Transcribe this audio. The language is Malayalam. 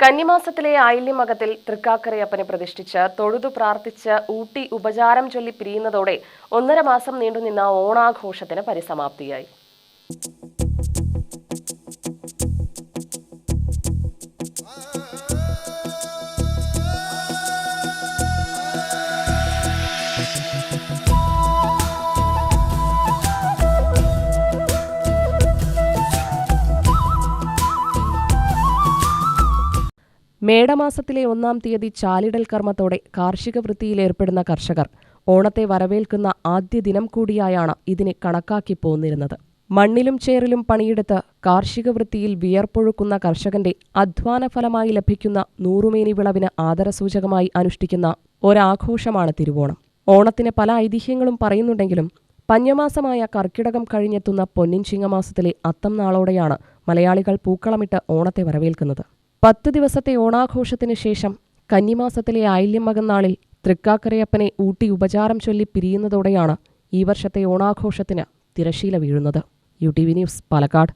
കന്നിമാസത്തിലെ ആയില്യമകത്തിൽ തൃക്കാക്കരയപ്പനെ പ്രതിഷ്ഠിച്ച് തൊഴുതു പ്രാർത്ഥിച്ച് ഊട്ടി ഉപചാരം ചൊല്ലി പിരിയുന്നതോടെ ഒന്നര മാസം നീണ്ടുനിന്ന ഓണാഘോഷത്തിന് പരിസമാപ്തിയായി. മേടമാസത്തിലെ ഒന്നാം തീയതി ചാലിടൽ കർമ്മത്തോടെ കാർഷിക വൃത്തിയിലേർപ്പെടുന്ന കർഷകർ ഓണത്തെ വരവേൽക്കുന്ന ആദ്യ ദിനം കൂടിയായാണ് ഇതിനെ കണക്കാക്കി പോന്നിരുന്നത്. മണ്ണിലും ചേറിലും പണിയെടുത്ത് കാർഷിക വൃത്തിയിൽ വിയർപ്പൊഴുക്കുന്ന കർഷകന്റെ അധ്വാന ഫലമായി ലഭിക്കുന്ന നൂറുമേനി വിളവിന് ആദരസൂചകമായി അനുഷ്ഠിക്കുന്ന ഒരാഘോഷമാണ് തിരുവോണം. ഓണത്തിന് പല ഐതിഹ്യങ്ങളും പറയുന്നുണ്ടെങ്കിലും പഞ്ഞമാസമായ കർക്കിടകം കഴിഞ്ഞെത്തുന്ന പൊന്നിൻ ചിങ്ങമാസത്തിലെ അത്തം നാളോടെയാണ് മലയാളികൾ പൂക്കളമിട്ട് ഓണത്തെ വരവേൽക്കുന്നത്. പത്ത് ദിവസത്തെ ഓണാഘോഷത്തിനു ശേഷം കന്നിമാസത്തിലെ ആയില്യം മകന്നാളിൽ തൃക്കാക്കരയപ്പനെ ഊട്ടി ഉപചാരം ചൊല്ലി പിരിയുന്നതോടെയാണ് ഈ വർഷത്തെ ഓണാഘോഷത്തിന് തിരശീല വീഴുന്നത്. U T V news Palakkad.